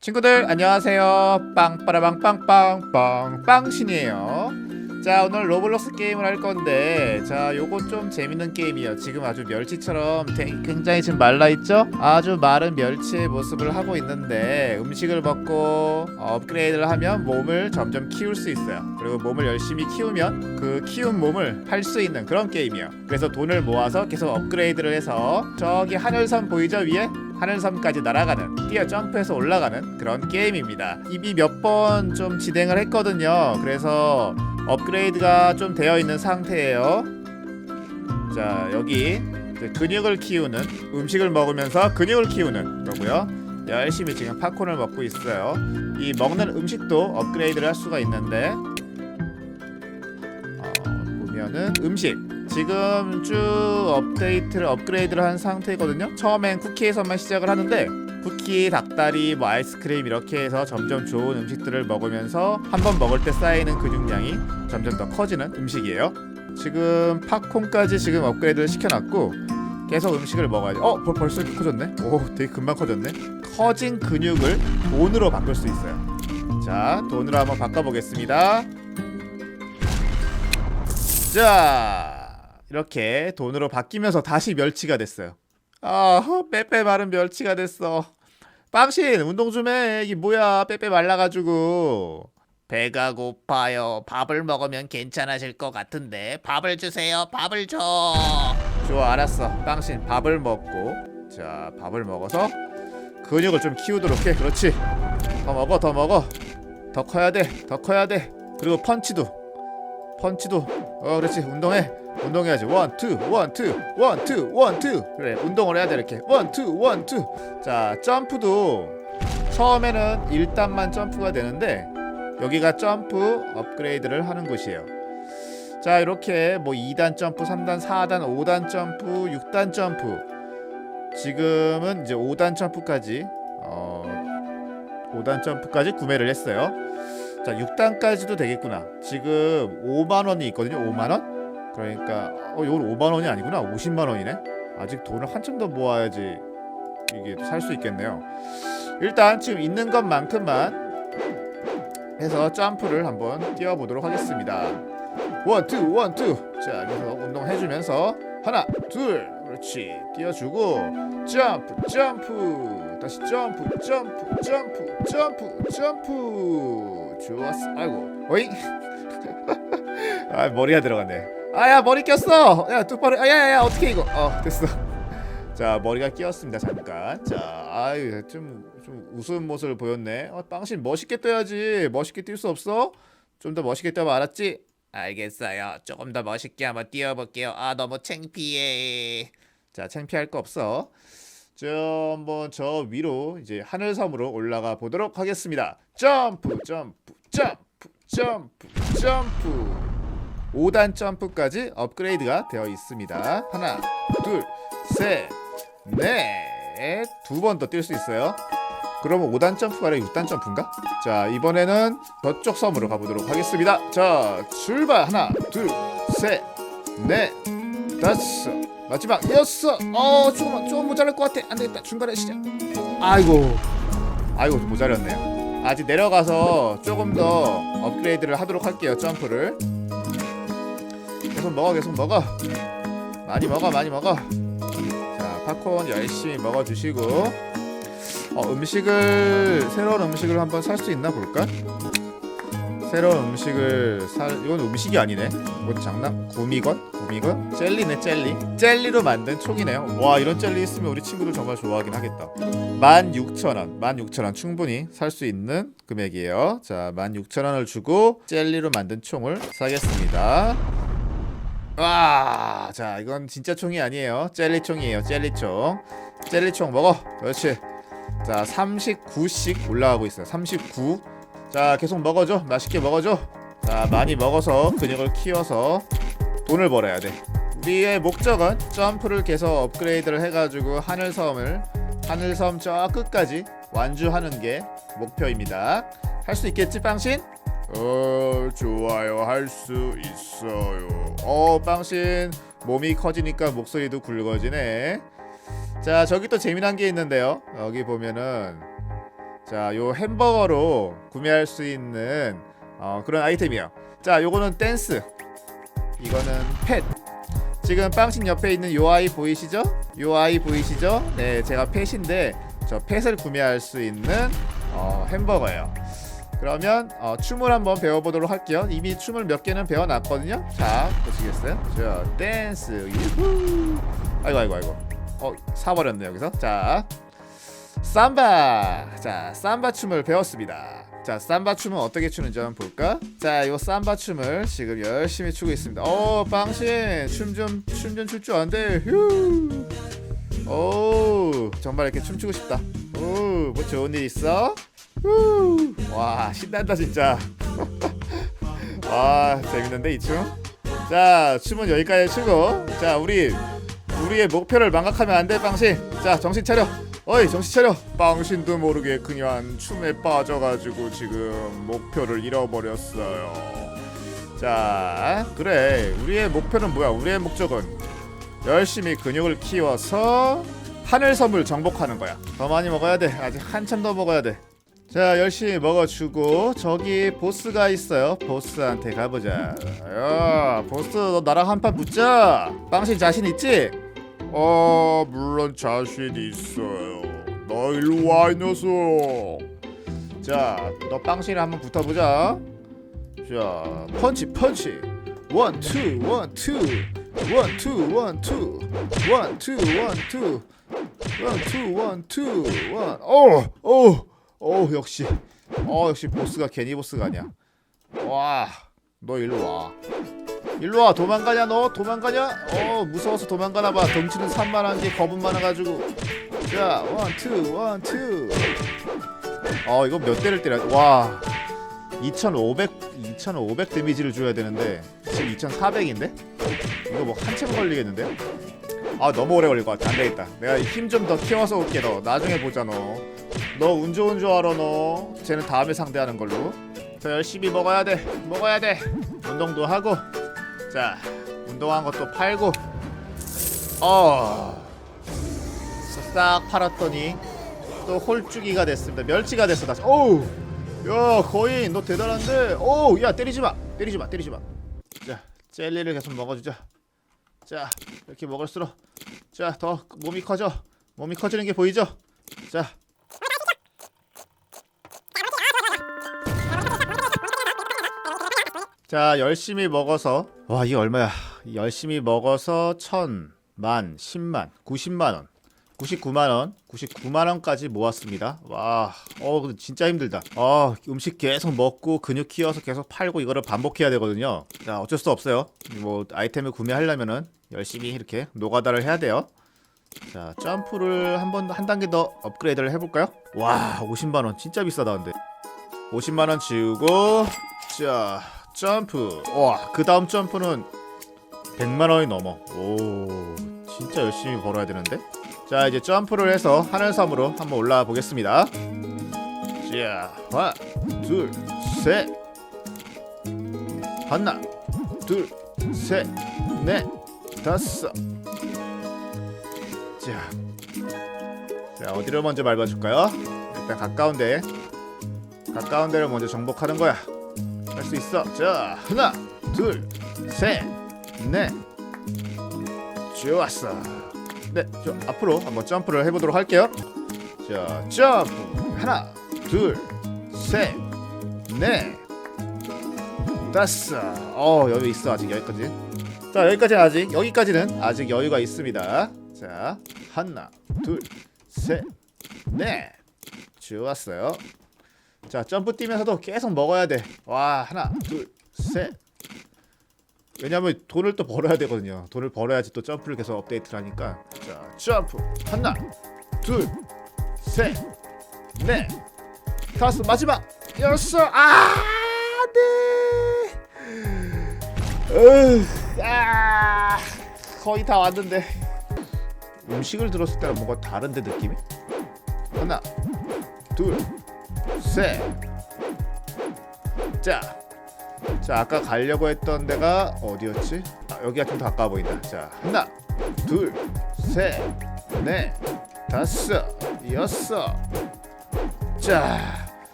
친구들 안녕하세요. 빵빠라빵빵빵빵 빵신이에요. 자 오늘 로블록스 게임을 할 건데 자 요건 좀 재밌는 게임이에요. 지금 아주 멸치처럼 되- 굉장히 지금 말라있죠? 아주 마른 멸치의 모습을 하고 있는데 음식을 먹고 업그레이드를 하면 몸을 점점 키울 수 있어요. 그리고 몸을 열심히 키우면 그 키운 몸을 팔 수 있는 그런 게임이에요. 그래서 돈을 모아서 계속 업그레이드를 해서 저기 하늘섬 보이죠 위에 하늘섬까지 날아가는 뛰어 점프해서 올라가는 그런 게임입니다. 이미 몇 번 좀 진행을 했거든요. 그래서 업그레이드가 좀 되어 있는 상태예요. 자 여기 근육을 키우는 음식을 먹으면서 근육을 키우는 거고요. 열심히 지금 팝콘을 먹고 있어요. 이 먹는 음식도 업그레이드를 할 수가 있는데 어, 보면은 음식 지금 쭉 업데이트를 업그레이드를 한 상태거든요. 처음엔 쿠키에서만 시작을 하는데 쿠키, 닭다리, 뭐 아이스크림 이렇게 해서 점점 좋은 음식들을 먹으면서 한 번 먹을 때 쌓이는 근육량이 점점 더 커지는 음식이에요. 지금 팝콘까지 지금 업그레이드를 시켜놨고 계속 음식을 먹어야 돼. 어, 벌, 벌써 커졌네. 오, 되게 금방 커졌네. 커진 근육을 돈으로 바꿀 수 있어요. 자, 돈으로 한번 바꿔보겠습니다. 자 이렇게 돈으로 바뀌면서 다시 멸치가 됐어요. 아 허, 빼빼 마른 멸치가 됐어. 빵신 운동 좀 해. 이게 뭐야? 빼빼 말라가지고. 배가 고파요. 밥을 먹으면 괜찮아질 것 같은데 밥을 주세요. 밥을 줘. 좋아 알았어. 빵신 밥을 먹고. 자 밥을 먹어서 근육을 좀 키우도록 해. 그렇지. 더 먹어 더 먹어. 더 커야 돼 더 커야 돼. 그리고 펀치도 펀치도. 어 그렇지. 운동해. 운동해야지. 원투 원투 원투 원투. 그래 운동을 해야 돼 이렇게. 원투 원투. 자 점프도. 처음에는 1단만 점프가 되는데 여기가 점프 업그레이드를 하는 곳이에요. 자 이렇게 뭐 2단 점프 3단 4단 5단 점프 6단 점프. 지금은 이제 5단 점프까지 어 5단 점프까지 구매를 했어요 자 6단까지도 되겠구나. 지금 5만원이 있거든요 5만원? 그러니까 어 이건 5만원이 아니구나. 50만원이네? 아직 돈을 한참 더 모아야지 이게 살 수 있겠네요. 일단 지금 있는 것만큼만 해서 점프를 한번 뛰어보도록 하겠습니다. 원투 원투. 자 그래서 운동해주면서 하나 둘 그렇지. 뛰어주고 점프 점프. 다시 점프 점프 점프 점프 점프 좋았어 아이고 어잉 아 머리가 들어갔네 아야 머리 꼈어 야 똑바로 야야야 어떻게 이거 어 됐어 자 머리가 끼었습니다 잠깐 자 아유 좀, 좀 우스운 모습을 보였네 어, 빵신 멋있게 떠야지 멋있게 뛸 수 없어? 좀 더 멋있게 뛰면 알았지? 알겠어요. 조금 더 멋있게 한번 뛰어볼게요. 아 너무 창피해. 자 창피할 거 없어 저 한번 저 위로 이제 하늘섬으로 올라가 보도록 하겠습니다. 점프 점프 점프 점프 점프. 5단 점프까지 업그레이드가 되어 있습니다. 하나 둘 셋 넷 두 번 더 뛸 수 있어요. 그러면 5단 점프가 아니라 6단 점프인가? 자 이번에는 저쪽 섬으로 가보도록 하겠습니다. 자 출발. 하나 둘 셋 넷. 다섯 마지막 여섯. 어 조금만 조금 모자랄 것 같아. 안 되겠다. 중간에 시작. 아이고. 아이고 모자랐네요. 아직 내려가서 조금 더 업그레이드를 하도록 할게요 점프를. 계속 먹어 계속 먹어. 많이 먹어 많이 먹어. 자 팝콘 열심히 먹어주시고. 어 음식을 새로운 음식을 한번 살 수 있나 볼까? 새로운 음식을 살 이건 음식이 아니네. 뭐 장난? 구미건 구미건 젤리네 젤리 젤리로 만든 총이네요 와 이런 젤리 있으면 우리 친구들 정말 좋아하긴 하겠다 16,000원 16,000원 충분히 살 수 있는 금액이에요 자 16,000원을 주고 젤리로 만든 총을 사겠습니다 와, 자 이건 진짜 총이 아니에요. 젤리 총이에요. 젤리 총. 젤리 총 먹어. 그렇지. 자, 39씩 올라가고 있어요. 39. 자, 계속 먹어줘. 맛있게 먹어줘. 자, 많이 먹어서 근육을 키워서 돈을 벌어야 돼. 우리의 목적은 점프를 계속 업그레이드를 해가지고 하늘섬을 하늘섬 저 끝까지 완주하는 게 목표입니다. 할 수 있겠지, 빵신? 어 좋아요 할 수 있어요 어 빵신 몸이 커지니까 목소리도 굵어지네 자 저기 또 재미난 게 있는데요 여기 보면은 자, 요 햄버거로 구매할 수 있는 어, 그런 아이템이에요. 자, 요거는 댄스. 이거는 펫. 지금 빵신 옆에 있는 요 아이 보이시죠? 요 아이 보이시죠? 네, 제가 펫인데 저 펫을 구매할 수 있는 어, 햄버거예요. 그러면 어, 춤을 한번 배워보도록 할게요. 이미 춤을 몇 개는 배워놨거든요. 자, 보시겠어요? 자, 댄스. 유후. 아이고, 아이고, 아이고. 어, 사버렸네 여기서. 자, 삼바. 자, 삼바 춤을 배웠습니다. 자, 삼바 춤은 어떻게 추는지 한번 볼까? 자, 요 삼바 춤을 지금 열심히 추고 있습니다. 어, 빵신 춤 좀 춤 좀 출 줄 안돼. 휴. 오, 정말 이렇게 춤추고 싶다. 오, 뭐 좋은 일 있어? 후. 와, 신난다 진짜. 와, 재밌는데 이 춤? 자, 춤은 여기까지 추고, 자, 우리 우리의 목표를 망각하면 안 돼, 빵신. 자, 정신 차려. 어이, 정신 차려. 빵신도 모르게 그냥 춤에 빠져가지고 지금 목표를 잃어버렸어요. 자, 그래. 우리의 목표는 뭐야? 우리의 목적은 열심히 근육을 키워서 하늘 섬을 정복하는 거야. 더 많이 먹어야 돼. 아직 한참 더 먹어야 돼. 자, 열심히 먹어주고 저기 보스가 있어요. 보스한테 가보자. 야, 보스 너 나랑 한판 붙자. 빵신 자신 있지? 어, 물론 자신 있어요. 너 일로 와, 이 녀석. 자, 너 빵신이랑 한번 붙어보자. 자, 펀치, 펀치. 원, 투, 원, 투. 원, 투, 원, 투. 원, 투, 원, 투. 원, 투, 원, 투. 원. 어, 어, 어, 역시. 어, 역시 보스가 괜히 보스가 아니야. 와, 너 일로 와. 일로 와. 도망가냐 너? 도망가냐? 어 무서워서 도망가나 봐. 덩치는 산만한 게 겁은 많아가지고. 자 원투 원투 어 이거 몇 대를 때려 와. 2500, 2500 데미지를 줘야 되는데. 지금 2400인데? 이거 뭐 한참 걸리겠는데요? 아 너무 오래 걸릴 것 같아. 안 되겠다. 내가 힘 좀 더 키워서 올게 너. 나중에 보자 너. 너 운 좋은 줄 알아 너. 쟤는 다음에 상대하는 걸로 자 열심히 먹어야 돼. 먹어야 돼. 운동도 하고 자 운동한 것도 팔고. 어 싹 팔았더니 또 홀쭉이가 됐습니다. 멸치가 됐어 다시. 어우 야 거인 너 대단한데. 어우 야 때리지마. 때리지마 때리지마. 자 젤리를 계속 먹어주자. 자 이렇게 먹을수록. 자 더 몸이 커져. 몸이 커지는 게 보이죠? 자 자 열심히 먹어서 와 이게 얼마야 열심히 먹어서 천, 만, 십만, 구십만 원 99만 원, 99만 원까지 모았습니다. 와, 어, 근데 진짜 힘들다. 어, 음식 계속 먹고 근육 키워서 계속 팔고 이거를 반복해야 되거든요. 자, 어쩔 수 없어요. 뭐 아이템을 구매하려면은 열심히 이렇게 노가다를 해야 돼요. 자, 점프를 한 번 한 단계 더 업그레이드를 해볼까요? 와, 50만 원 진짜 비싸다 근데. 50만 원 지우고 자, 점프. 와, 그 다음 점프는 100만 원이 넘어. 오, 진짜 열심히 벌어야 되는데. 자 이제 점프를 해서 하늘섬으로 한번 올라와 보겠습니다. 자 하나 둘셋 하나 둘셋넷 다섯 자, 자 어디를 먼저 밟아줄까요? 일단 가까운데 가까운 데를 먼저 정복하는 거야. 할수 있어. 자 하나 둘 셋 넷 좋았어. 네, 저 앞으로 한번 점프를 해보도록 할게요. 자, 점프 하나, 둘, 셋, 넷, 다섯. 어, 여유 있어 아직 여기까지. 자, 여기까지 아직 여기까지는 아직 여유가 있습니다. 자, 하나, 둘, 셋, 넷. 좋았어요. 자, 점프 뛰면서도 계속 먹어야 돼. 와, 하나, 둘, 셋. 왜냐면 돈을 또 벌어야 되거든요. 돈을 벌어야지 또 점프를 계속 업데이트를 하니까. 자, 점프. 하나, 둘, 셋, 넷, 다섯, 마지막. 여섯. 아, 네. 으, 아, 거의 다 왔는데. 음식을 들었을 때랑 뭔가 다른데 느낌이? 하나, 둘, 셋. 자, 자 아까 가려고 했던 데가 어디였지? 아, 여기가 좀 더 가까워 보인다. 자 하나, 둘, 셋, 넷, 다섯, 여섯, 자,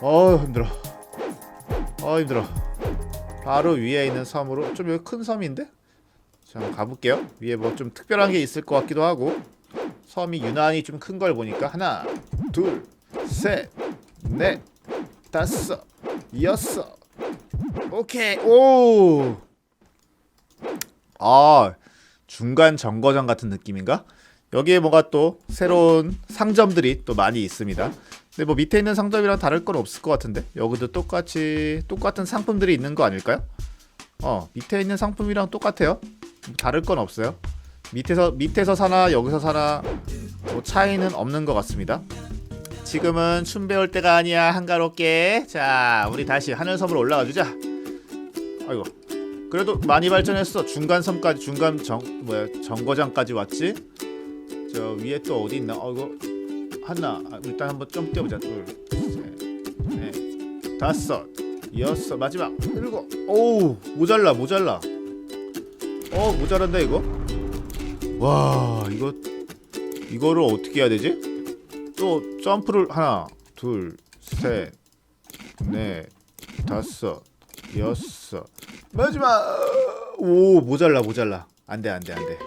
어 힘들어. 어 힘들어. 바로 위에 있는 섬으로 좀 여기 큰 섬인데? 자 한번 가볼게요. 위에 뭐 좀 특별한 게 있을 것 같기도 하고 섬이 유난히 좀 큰 걸 보니까 하나, 둘, 셋, 넷, 다섯, 여섯. 오케이. 오. 아 중간 정거장 같은 느낌인가? 여기에 뭔가 또 새로운 상점들이 또 많이 있습니다. 근데 뭐 밑에 있는 상점이랑 다를 건 없을 것 같은데 여기도 똑같이 똑같은 상품들이 있는 거 아닐까요? 어 밑에 있는 상품이랑 똑같아요. 뭐 다를 건 없어요. 밑에서 밑에서 사나 여기서 사나 뭐 차이는 없는 것 같습니다. 지금은 춤 배울 때가 아니야 한가롭게. 자 우리 다시 하늘섬으로 올라가 주자. 아이고 그래도 많이 발전했어. 중간 섬까지 중간 정 뭐야 정거장까지 왔지. 저 위에 또 어디 있나? 어 이거 하나 아, 일단 한번 좀 뛰어보자. 둘, 셋, 넷, 다섯, 여섯 마지막 일곱. 오우 모자라 모자라. 어 모자란다 이거. 와 이거 이거를 어떻게 해야 되지? 또 점프를 하나, 둘, 셋, 넷, 다섯, 여섯. 마지막! 오 모자라 모자라. 안돼 안돼 안돼.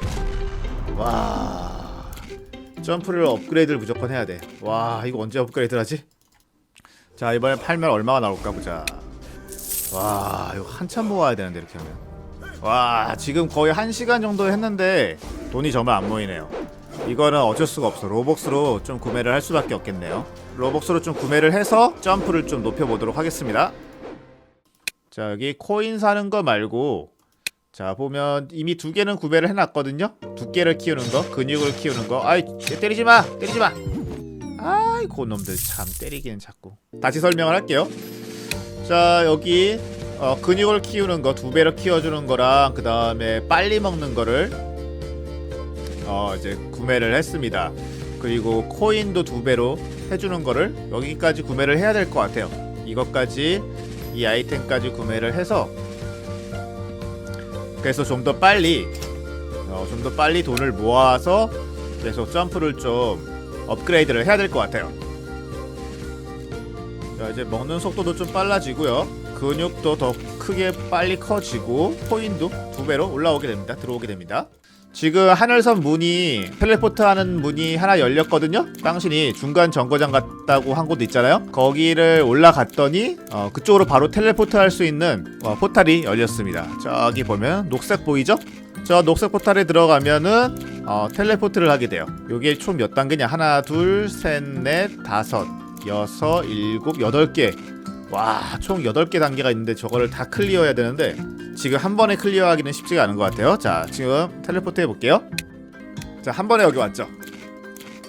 와. 점프를 업그레이드를 무조건 해야 돼 와 이거 언제 업그레이드를 하지? 자 이번에 팔면 얼마가 나올까 보자. 와 이거 한참 모아야 되는데 이렇게 하면. 와 지금 거의 한 시간 정도 했는데 돈이 정말 안 모이네요 이거는 어쩔 수가 없어. 로벅스로 좀 구매를 할 수밖에 없겠네요. 로벅스로 좀 구매를 해서 점프를 좀 높여보도록 하겠습니다. 자 여기 코인 사는 거 말고 자 보면 이미 두 개는 구매를 해놨거든요. 두 개를 키우는 거 근육을 키우는 거. 아이 때리지 마! 때리지 마! 아이 고놈들 참 때리기는 자꾸. 다시 설명을 할게요. 자 여기 어, 근육을 키우는 거 두 배로 키워주는 거랑 그 다음에 빨리 먹는 거를 어 이제 구매를 했습니다 그리고 코인도 두 배로 해주는 거를 여기까지 구매를 해야 될 것 같아요 이것까지 이 아이템까지 구매를 해서 그래서 좀 더 빨리 어, 좀 더 빨리 돈을 모아서 계속 점프를 좀 업그레이드를 해야 될 것 같아요. 자 이제 먹는 속도도 좀 빨라지고요. 근육도 더 크게 빨리 커지고 코인도 두 배로 올라오게 됩니다. 들어오게 됩니다. 지금 하늘섬 문이 텔레포트 하는 문이 하나 열렸거든요. 당신이 중간 정거장 갔다고 한 곳 있잖아요. 거기를 올라갔더니 어, 그쪽으로 바로 텔레포트 할 수 있는 어, 포탈이 열렸습니다. 저기 보면 녹색 보이죠? 저 녹색 포탈에 들어가면은 어, 텔레포트를 하게 돼요. 요게 총 몇 단계냐? 하나, 둘, 셋, 넷, 다섯, 여섯, 일곱, 여덟 개. 와, 총 여덟 개 단계가 있는데 저거를 다 클리어해야 되는데 지금 한 번에 클리어하기는 쉽지가 않은 것 같아요. 자, 지금 텔레포트 해볼게요. 자, 한 번에 여기 왔죠.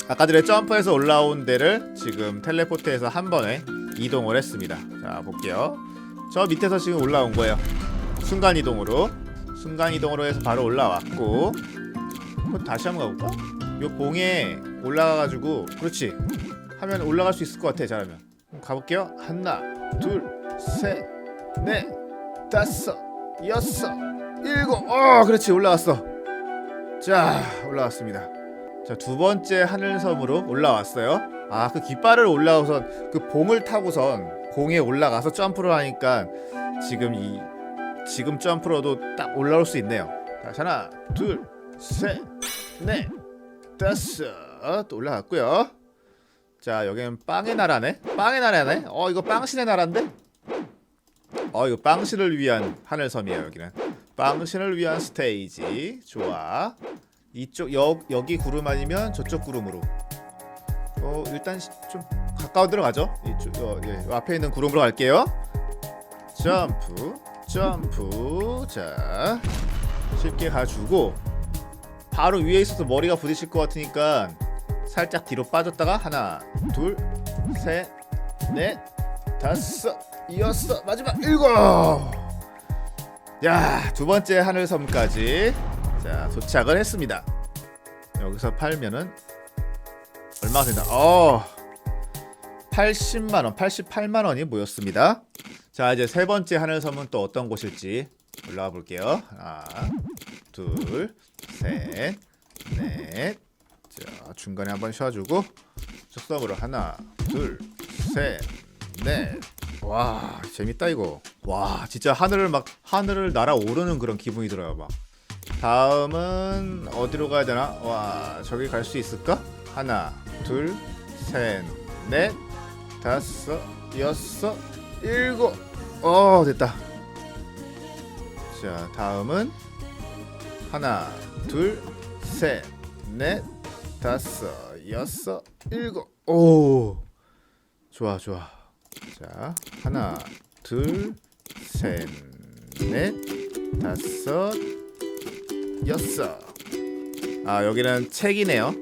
아까 전에 점프해서 올라온 데를 지금 텔레포트해서 한 번에 이동을 했습니다. 자, 볼게요. 저 밑에서 지금 올라온 거예요. 순간 이동으로. 순간 이동으로 해서 바로 올라왔고. 그럼 다시 한번 가볼까? 요 봉에 올라가가지고 그렇지. 하면 올라갈 수 있을 것 같아. 잘하면. 가볼게요. 하나, 둘, 셋, 넷, 다섯, 여섯, 일곱. 어, 그렇지 올라왔어. 자, 올라왔습니다. 자, 두 번째 하늘섬으로 올라왔어요. 아, 그 깃발을 올라오선 그 봉을 타고선 봉에 올라가서 점프를 하니까 지금 이 지금 점프로도 딱 올라올 수 있네요. 자, 하나, 둘, 셋, 넷, 다섯. 또 올라갔고요. 자, 여기는 빵의 나라네. 빵의 나라네. 어, 이거 빵신의 나라인데? 어 이거 빵신을 위한 하늘섬이에요 여기는. 빵신을 위한 스테이지. 좋아. 이쪽 여, 여기 구름 아니면 저쪽 구름으로. 어 일단 시- 좀 가까운 데로 가죠? 이쪽 어, 예, 요 앞에 있는 구름으로 갈게요. 점프 점프. 자 쉽게 가주고. 바로 위에 있어서 머리가 부딪힐 것 같으니까 살짝 뒤로 빠졌다가 하나 둘셋넷 다섯, 여섯, 마지막 일곱. 야, 두 번째 하늘섬까지 자 도착을 했습니다. 여기서 팔면은 얼마가 된다? 어, 80만 원, 88만 원이 모였습니다. 자, 이제 세 번째 하늘섬은 또 어떤 곳일지 올라가 볼게요. 하나, 둘, 셋, 넷. 자, 중간에 한번 쉬어주고 저 섬으로 하나, 둘, 셋넷와 재밌다 이거. 와 진짜 하늘을 막 하늘을 날아오르는 그런 기분이 들어요 막. 다음은 어디로 가야 되나? 와 저기 갈 수 있을까? 하나 둘셋넷. 다섯 여섯 일곱. 어 됐다. 자 다음은 하나 둘셋넷 다섯 여섯 일곱. 오 좋아 좋아. 자 하나 둘 셋 넷 다섯 여섯. 아 여기는 책이네요.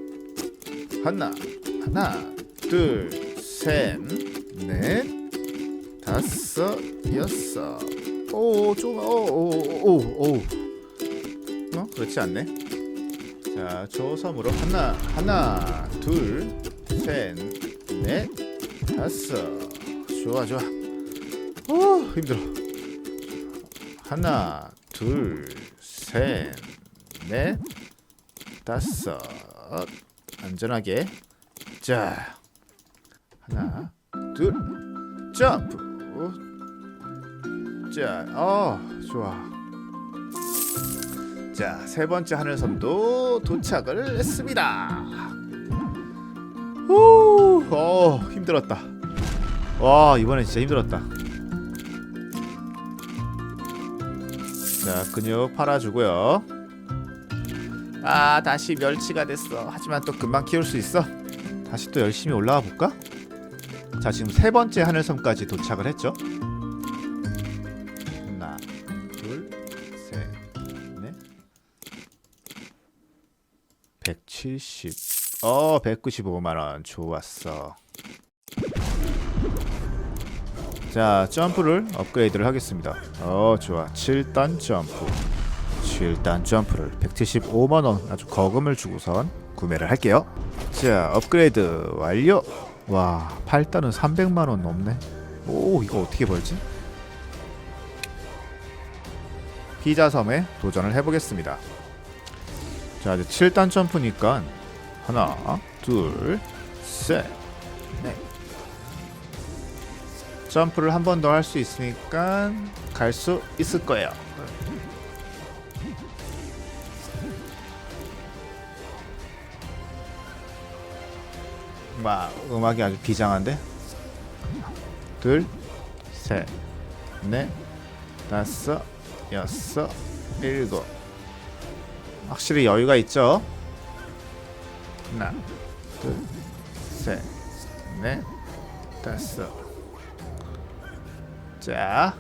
하나 하나 둘 셋 넷 다섯 여섯. 오 좀 오 오 오 오. 어? 그렇지 않네 자 조섬으로 하나 하나 둘 셋 넷 다섯. 좋아 좋아. 오 힘들어. 하나 둘 셋 넷 다섯. 안전하게. 자 하나 둘 점프. 자 어 좋아 자, 세 번째 하늘섬도 도착을 했습니다. 후, 어, 힘들었다. 와, 이번엔 진짜 힘들었다. 자, 근육 팔아주고요. 아, 다시 멸치가 됐어. 하지만 또 금방 키울 수 있어. 다시 또 열심히 올라와 볼까? 자, 지금 세 번째 하늘섬까지 도착을 했죠. 170. 어, 195만 원. 좋았어. 자, 점프를 업그레이드를 하겠습니다. 어, 좋아. 7단 점프. 7단 점프를 175만 원 아주 거금을 주고선 구매를 할게요. 자, 업그레이드 완료. 와, 8단은 300만 원 넘네. 오, 이거 어떻게 벌지? 피자 섬에 도전을 해보겠습니다. 자 이제 7단 점프니까 하나 둘셋넷. 점프를 한 번 더 할 수 있으니까 갈 수 있을 거예요. 와 음악이 아주 비장한데? 둘셋넷 다섯 여섯 일곱 확실히 여유가 있죠. 하나, 둘, 셋, 넷, 다섯. 자,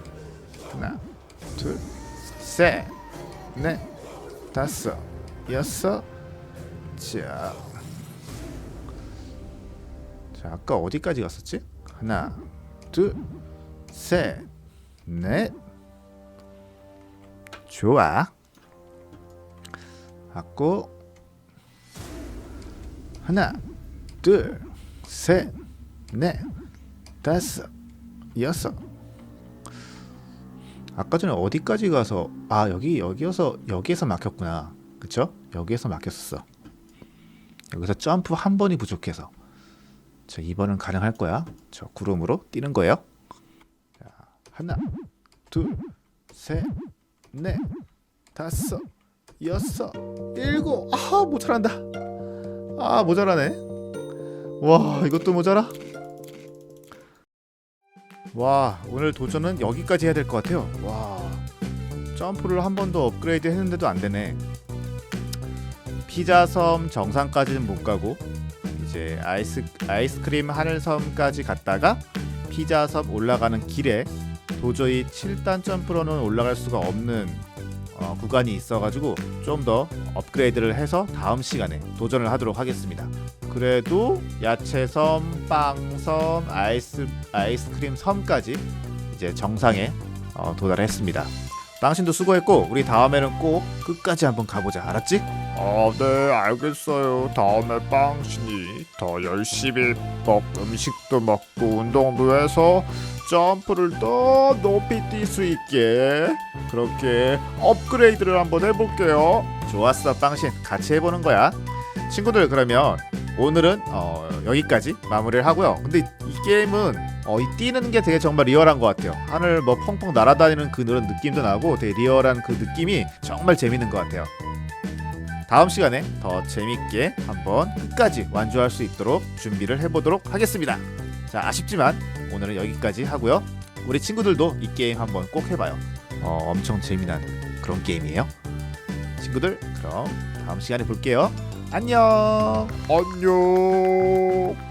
하나, 둘, 셋, 넷, 다섯, 여섯. 자, 자 아까 어디까지 갔었지? 하나, 둘, 셋, 넷. 좋아. 하고 하나 둘셋넷 다섯 여섯. 아까 전에 어디까지 가서 아 여기 여기여서 여기에서 막혔구나. 그쵸? 여기에서 막혔었어. 여기서 점프 한 번이 부족해서. 자 이번은 가능할 거야. 저 구름으로 뛰는 거예요. 자 하나 둘셋넷 다섯 여섯, 일곱. 아 모자란다. 아 모자라네. 와 이것도 모자라. 와 오늘 도전은 여기까지 해야 될 것 같아요. 와 점프를 한 번 더 업그레이드 했는데도 안 되네. 피자섬 정상까지는 못 가고 이제 아이스 아이스크림 하늘섬까지 갔다가 피자섬 올라가는 길에 도저히 7단 점프로는 올라갈 수가 없는 어, 구간이 있어가지고 좀 더 업그레이드를 해서 다음 시간에 도전을 하도록 하겠습니다. 그래도 야채섬, 빵섬, 아이스 아이스크림 섬까지 이제 정상에 어, 도달했습니다. 당신도 수고했고 우리 다음에는 꼭 끝까지 한번 가보자. 알았지? 아, 네, 알겠어요. 다음에 빵신이 더 열심히 먹 음식도 먹고 운동도 해서 점프를 더 높이 뛸 수 있게 그렇게 업그레이드를 한번 해볼게요. 좋았어, 빵신. 같이 해보는 거야. 친구들 그러면 오늘은 어, 여기까지 마무리를 하고요. 근데 이 게임은 어, 이 뛰는 게 되게 정말 리얼한 것 같아요. 하늘 뭐 펑펑 날아다니는 그 그런 느낌도 나고 되게 리얼한 그 느낌이 정말 재밌는 것 같아요. 다음 시간에 더 재밌게 한번 끝까지 완주할 수 있도록 준비를 해보도록 하겠습니다. 자 아쉽지만 오늘은 여기까지 하고요. 우리 친구들도 이 게임 한번 꼭 해봐요. 어, 엄청 재미난 그런 게임이에요. 친구들 그럼 다음 시간에 볼게요. 안녕. 안녕